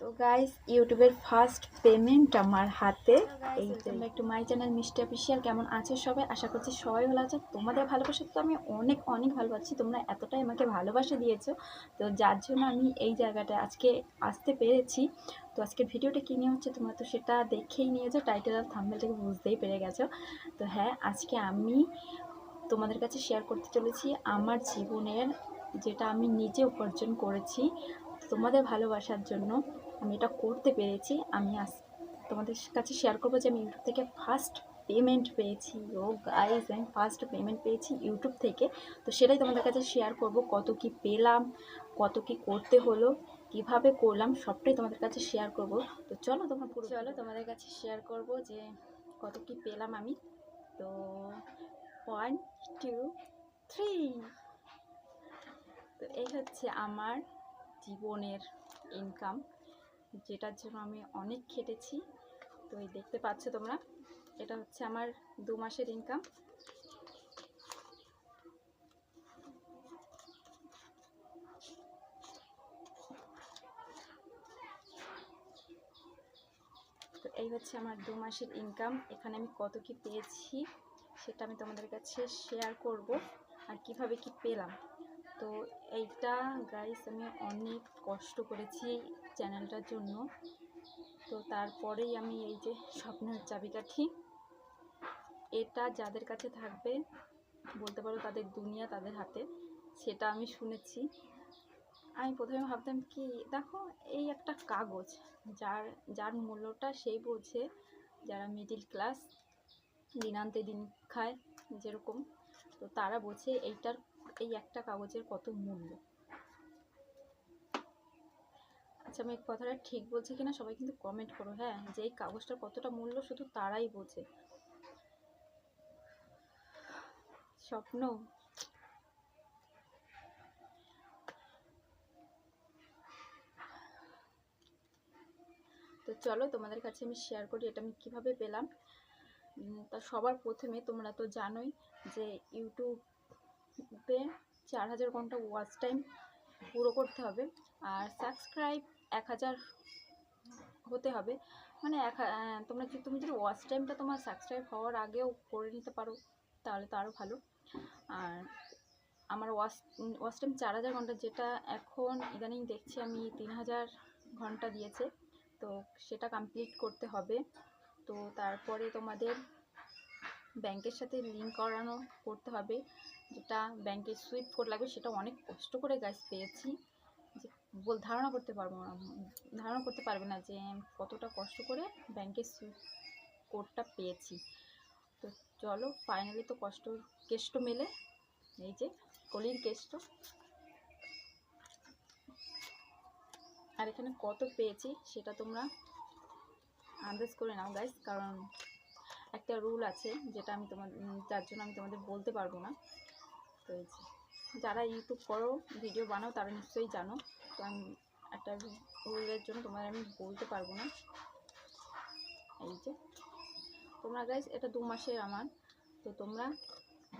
তো গাইস ইউটিউবের first payment আমার হাতে। এই জন্য একটু মাই চ্যানেল মিষ্টি অফিসিয়াল কেমন আছে সবাই? আশা করছি সবাই ভালো আছে। তোমাদের ভালোবাসা তো আমি অনেক অনেক ভালোবাসি তোমরা এতটাই আমাকে ভালোবাসা দিয়েছ। তো যার জন্য আমি এই জায়গাটায় আজকে আসতে পেরেছি। তো আজকের ভিডিওটা কী নিয়ে হচ্ছে তোমরা তো সেটা দেখেই নিয়েছো। টাইটেল আর থাম্বেল থেকে বুঝতেই পেরে গেছো। তো হ্যাঁ আজকে আমি তোমাদের কাছে শেয়ার করতে চলেছি আমার জীবনের যেটা আমি নিজে উপার্জন করেছি। তোমাদের ভালোবাসার জন্য। আমি এটা করতে পেরেছি। আমি আজ তোমাদের কাছে শেয়ার করব যে আমি ইউটিউব থেকে ফার্স্ট পেমেন্ট পেয়েছি। ও গাইজ আমি ফার্স্ট পেমেন্ট পেয়েছি ইউটিউব থেকে। তো সেটাই তোমাদের কাছে শেয়ার করব। কত কি পেলাম, কত কি করতে হলো, কীভাবে করলাম, সবটাই তোমাদের কাছে শেয়ার করব। তো চলো তোমার পুরো চলো তোমাদের কাছে শেয়ার করব যে কত কি পেলাম আমি। তো ওয়ান টু থ্রি তো এই হচ্ছে আমার জীবনের ইনকাম যেটার জন্য আমি অনেক খেটেছি। তো এই দেখতে পাচ্ছ তোমরা, এটা হচ্ছে আমার দু মাসের ইনকাম তো এই হচ্ছে আমার দু মাসের ইনকাম এখানে আমি কত কি পেয়েছি সেটা আমি তোমাদের কাছে শেয়ার করব আর কীভাবে কি পেলাম। তো এইটা গাইস আমি অনেক কষ্ট করেছি। চ্যানেলটার জন্য। তো তারপরেই আমি এই যে স্বপ্নের চাবিকাঠি এটা যাদের কাছে থাকবে, বলতে পারো তাদের দুনিয়া তাদের হাতে, সেটা আমি শুনেছি। আমি প্রথমে ভাবতাম কি, দেখো এই একটা কাগজ, যার যার মূল্যটা সেই বোঝে যারা মিডিল ক্লাস দিনান্তে দিন খায়, যেরকম। তো তারা বোঝে এইটার, এই একটা কাগজের কত মূল্য। আচ্ছা আমি কথাটা ঠিক বলছি কিনা সবাই কিন্তু কমেন্ট করো হ্যাঁ? যে এই কাগজটার কতটা মূল্য শুধু তারাই বোঝে। স্বপ্ন। তো চলো তোমাদের কাছে আমি শেয়ার করি, এটা আমি কীভাবে পেলাম? তা সবার প্রথমে তোমরা তো জানোই যে ইউটিউবে চার হাজার ঘণ্টা ওয়াচ টাইম পুরো করতে হবে। আর সাবস্ক্রাইব এক হাজার হতে হবে। মানে এক তোমরা যদি, তুমি যদি ওয়াচ টাইমটা তোমার সাবস্ক্রাইব হওয়ার আগেও করে নিতে পারো, তাহলে তো আরও ভালো। আর আমার ওয়াচ ওয়াচ টাইম চার হাজার ঘণ্টা, যেটা এখন ইদানিং দেখছি আমি তিন হাজার ঘণ্টা দিয়েছে। তো সেটা কমপ্লিট করতে হবে। তো তারপরে তোমাদের ব্যাংকের সাথে লিঙ্ক করানো করতে হবে। যেটা ব্যাংকের সুইপ কোড লাগবে, সেটা অনেক কষ্ট করে গাছ পেয়েছি। বল, ধারণা করতে পারব না, ধারণা করতে পারবে না যে কতটা কষ্ট করে ব্যাংকের কোডটা পেয়েছি। তো চলো ফাইনালি তো কষ্ট, কেষ্ট মেলে। এই যে, কলির কেষ্ট। আর এখানে কত পেয়েছি, সেটা তোমরা আন্দাজ করে নাও গাইস কারণ একটা রুল আছে, যেটা আমি তোমার যার জন্য আমি তোমাদের বলতে পারব না। তো এই যে। যারা ইউটিউব করো ভিডিও বানাও, তারা নিশ্চয়ই জানো। তো আমি একটা রুলের জন্য তোমাদের আমি বলতে পারব না। এই যে। তোমরা গাইস এটা দু মাসের আমার। তো তোমরা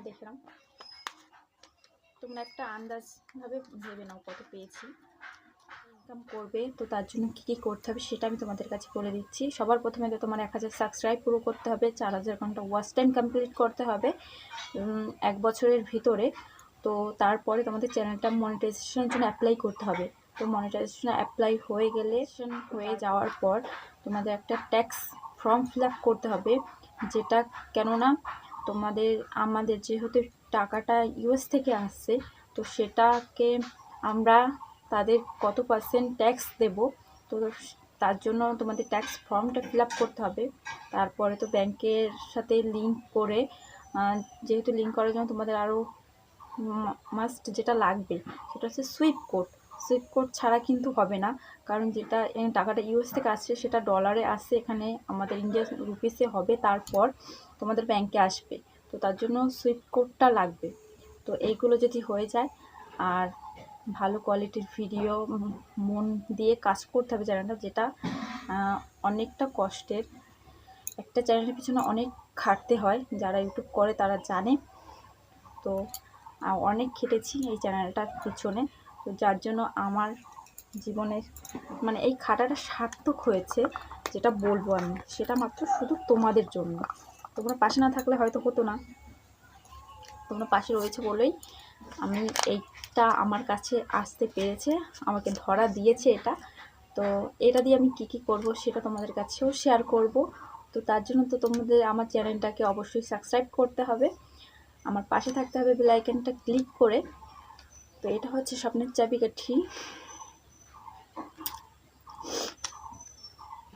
দেখে নাও। তোমরা একটা আন্দাজভাবে ভেবে নাও কত পেয়েছি। ইনকাম করবে, তো তার জন্য কী কী করতে হবে সেটা আমি তোমাদের কাছে বলে দিচ্ছি। সবার প্রথমে তো তোমার এক হাজার সাবস্ক্রাইব পুরো করতে হবে, চার হাজার ঘণ্টা ওয়াচ টাইম কমপ্লিট করতে হবে। এক বছরের ভিতরে। তো তারপরে তোমাদের চ্যানেলটা মনিটাইজেশনের জন্য অ্যাপ্লাই করতে হবে। তো মনিটাইজেশন অ্যাপ্লাই হয়ে গেলে, হয়ে যাওয়ার পর তোমাদের একটা ট্যাক্স ফর্ম ফিল করতে হবে, যেটা কেননা তোমাদের, আমাদের যেহেতু টাকাটা ইউএস থেকে আসছে, তো সেটাকে আমরা তাদের কত পার্সেন্ট ট্যাক্স দেব, তো তার জন্য তোমাদের ট্যাক্স ফর্মটা ফিল করতে হবে। তারপরে তো ব্যাংকের সাথে লিঙ্ক করে যেহেতু লিঙ্ক করার জন্য তোমাদের আরও মাস্ট যেটা লাগবে, সেটা হচ্ছে সুইপ কোড সুইপ কোড ছাড়া কিন্তু হবে না। কারণ যেটা টাকাটা ইউএস থেকে আসছে, সেটা ডলারে আসছে, এখানে আমাদের ইন্ডিয়ান রুপিসে হবে, তারপর তোমাদের ব্যাংকে আসবে। তো তার জন্য সুইপ কোডটা লাগবে। তো এইগুলো যদি হয়ে যায়, আর ভালো কোয়ালিটির ভিডিও মন দিয়ে কাজ করতে হবে চ্যানেলটা যেটা অনেকটা কষ্টের। একটা চ্যানেলের পিছনে অনেক খাটতে হয়, যারা ইউটিউব করে তারা জানে। তো অনেক খেটেছি এই চ্যানেলটার পিছনে। তো যার জন্য আমার জীবনের মানে এই খাটাটা সার্থক হয়েছে, যেটা বলব আমি। সেটা মাত্র শুধু তোমাদের জন্য। তোমরা পাশে না থাকলে হয়তো হতো না। তোমরা পাশে রয়েছে বলেই আমি এইটা আমার কাছে আসতে পেরেছে, আমাকে ধরা দিয়েছে এটা। তো এটা দিয়ে আমি কী কী করব সেটা তোমাদের কাছেও শেয়ার করব। তো তার জন্য তো তোমাদের আমার চ্যানেলটাকে অবশ্যই সাবস্ক্রাইব করতে হবে। আমার পাশে থাকতে হবে বেলাইকেনটা ক্লিক করে। তো এটা হচ্ছে স্বপ্নের চাবিকাঠি।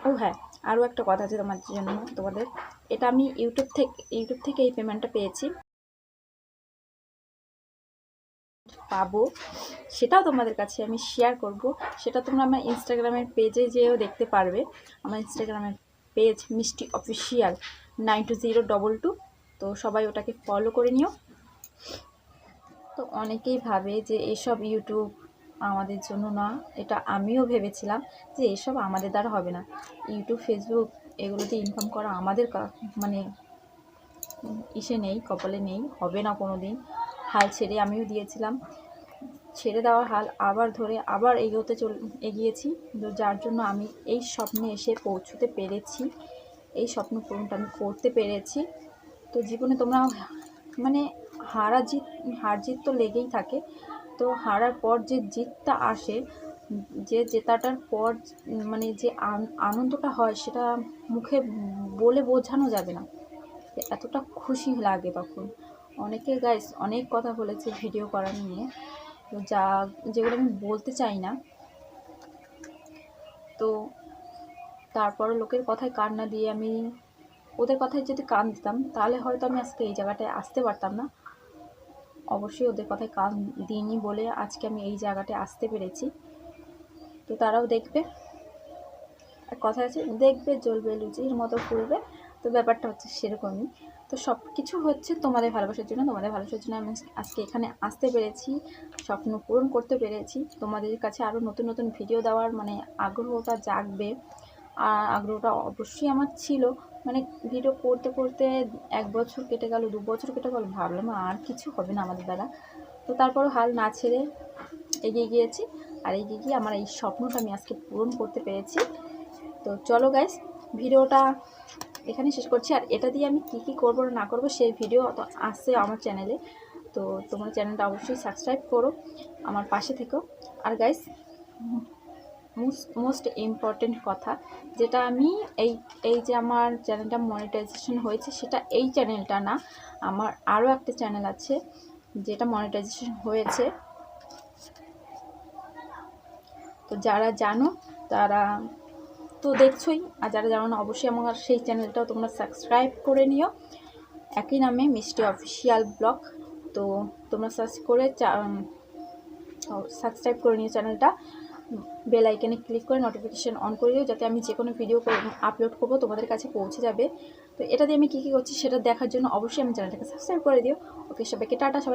ও হ্যাঁ আরও একটা কথা আছে তোমার জন্য, তোমাদের। এটা আমি ইউটিউব থেকে ইউটিউব থেকে এই পেমেন্টটা পেয়েছি। পাবো। সেটাও তোমাদের কাছে আমি শেয়ার করব। সেটা তোমরা আমার ইনস্টাগ্রামের পেজে যেও দেখতে পারবে। আমার ইনস্টাগ্রামের page Mishti official nine two zero double two তো সবাই ওটাকে ফলো করে নিও। তো অনেকেই ভাবে যে এসব ইউটিউব আমাদের জন্য না, এটা আমিও ভেবেছিলাম যে এসব আমাদের দ্বারা হবে না। ইউটিউব ফেসবুক এগুলোতে ইনকাম করা আমাদের মানে ইসে নেই, কপালে নেই, হবে না কোনো দিন হাল ছেড়ে আমিও দিয়েছিলাম। ছেড়ে দেওয়ার হাল আবার ধরে আবার এগোতে চল, এগিয়েছি। যার জন্য আমি এই স্বপ্নে এসে পৌঁছতে পেরেছি। এই স্বপ্ন পূরণটা আমি করতে পেরেছি। তো জীবনে তোমরা মানে হারা জিত, হার জিত তো লেগেই থাকে। তো হারার পর যে জিতটা আসে, যে জেতাটার পর মানে যে আনন্দটা হয়, সেটা মুখে বলে বোঝানো যাবে না। এতটা খুশি লাগে তখন। অনেকে গাইস অনেক কথা বলেছে ভিডিও করা নিয়ে। তো যা, যেগুলো আমি বলতে চাই না। তো তারপরে লোকের কথায় কান্না দিয়ে আমি ওদের কথায় যদি কান দিতাম, তাহলে হয়তো আমি আজকে এই জায়গাটায় আসতে পারতাম না। অবশ্যই ওদের কথায় কান দিইনি বলে আজকে আমি এই জায়গাটায় আসতে পেরেছি। তো তারাও দেখবে। এক কথা আছে দেখবে জ্বলবে, লুচির মতো ফুলবে। তো ব্যাপারটা হচ্ছে সেরকমই। তো সব কিছু হচ্ছে তোমাদের ভালোবাসার জন্য, তোমাদের ভালোবাসার জন্য আমি আজকে এখানে আসতে পেরেছি। স্বপ্ন পূরণ করতে পেরেছি। তোমাদের কাছে আরও নতুন নতুন ভিডিও দেওয়ার মানে আগ্রহটা জাগবে। আর আগ্রহটা অবশ্যই আমার ছিল। মানে ভিডিও করতে করতে এক বছর কেটে গেল, দু বছর কেটে গেল, ভাবলাম আর কিছু হবে না আমাদের দ্বারা। তো তারপরও হাল না ছেড়ে এগিয়ে গিয়েছি। আর এগিয়ে গিয়ে আমার এই স্বপ্নটা আমি আজকে পূরণ করতে পেরেছি। তো চলো গাইস ভিডিওটা এখানে শেষ করছি। আর এটা দিয়ে আমি কী কী করব না করব সেই ভিডিও তো আসছে আমার চ্যানেলে তো তোমার চ্যানেলটা অবশ্যই সাবস্ক্রাইব করো, আমার পাশে থেকো। আর গাইস মোস্ট ইম্পর্টেন্ট কথা, যেটা আমি এই এই যে আমার চ্যানেলটা মনিটাইজেশন হয়েছে, সেটা এই চ্যানেলটা না, আমার আরও একটা চ্যানেল আছে, যেটা মনিটাইজেশন হয়েছে। তো যারা জানো, তারা তো দেখছোই, আর যারা জানো না, অবশ্যই আমার সেই চ্যানেলটাও তোমরা সাবস্ক্রাইব করে নিও। একই নামে মিষ্টি অফিসিয়াল ব্লগ তো তোমরা সার্চ করে সাবস্ক্রাইব করে নিও চ্যানেলটা বেল আইকনে ক্লিক করে নোটিফিকেশান অন করে দিও, যাতে আমি যে কোনো ভিডিও আপলোড করব তোমাদের কাছে পৌঁছে যাবে। তো এটা দিয়ে আমি কী কী করছি সেটা দেখার জন্য অবশ্যই আমি চ্যানেলটাকে সাবস্ক্রাইব করে দিও। ওকে সবাইকে টাটা, সবাই